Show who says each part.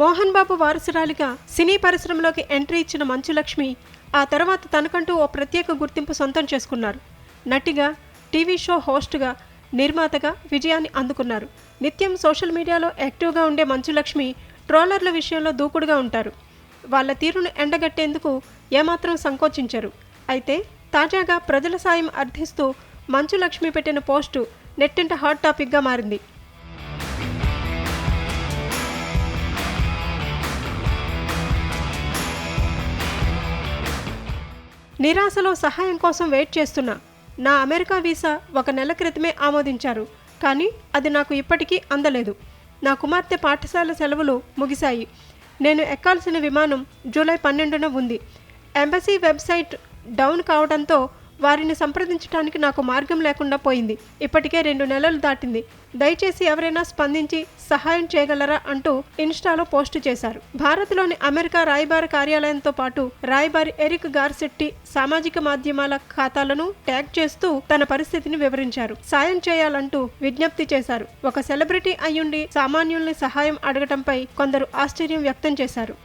Speaker 1: మోహన్ బాబు వారసురాలిగా సినీ పరిశ్రమలోకి entry ఇచ్చిన మంచులక్ష్మి ఆ తర్వాత తనకంటూ ఓ ప్రత్యేక గుర్తింపు సొంతం చేసుకున్నారు. నటిగా టీవీ షో హోస్ట్గా నిర్మాతగా విజయాన్ని అందుకున్నారు. నిత్యం సోషల్ మీడియాలో యాక్టివ్గా ఉండే మంచులక్ష్మి ట్రోలర్ల విషయంలో దూకుడుగా ఉంటారు. వాళ్ళ తీరును ఎండగట్టేందుకు ఏమాత్రం సంకోచించరు. అయితే తాజాగా ప్రజల సాయం అర్థిస్తూ మంచులక్ష్మి పెట్టిన పోస్టు నెట్టింట హాట్ టాపిక్గా మారింది. నిరాశలో సహాయం కోసం వెయిట్ చేస్తున్నా నా అమెరికా వీసా ఒక నెల క్రితమే ఆమోదించారు కానీ అది నాకు ఇప్పటికీ అందలేదు. నా కుమార్తె పాఠశాల సెలవులు ముగిశాయి. నేను ఎక్కాల్సిన విమానం జూలై పన్నెండున ఉంది. ఎంబసీ వెబ్సైట్ డౌన్ కావడంతో వారిని సంప్రదించడానికి నాకు మార్గం లేకుండా పోయింది. ఇప్పటికే రెండు నెలలు దాటింది. దయచేసి ఎవరైనా స్పందించి సహాయం చేయగలరా అంటూ ఇన్స్టాలో పోస్టు చేశారు. భారత్లోని అమెరికా రాయబార కార్యాలయంతో పాటు రాయబారి ఎరిక్ గార్సెట్టి సామాజిక మాధ్యమాల ఖాతాలను ట్యాగ్ చేస్తూ తన పరిస్థితిని వివరించారు. సాయం చేయాలంటూ విజ్ఞప్తి చేశారు. ఒక సెలబ్రిటీ అయ్యుండి సామాన్యుల్ని సహాయం అడగటంపై కొందరు ఆశ్చర్యం వ్యక్తం చేశారు.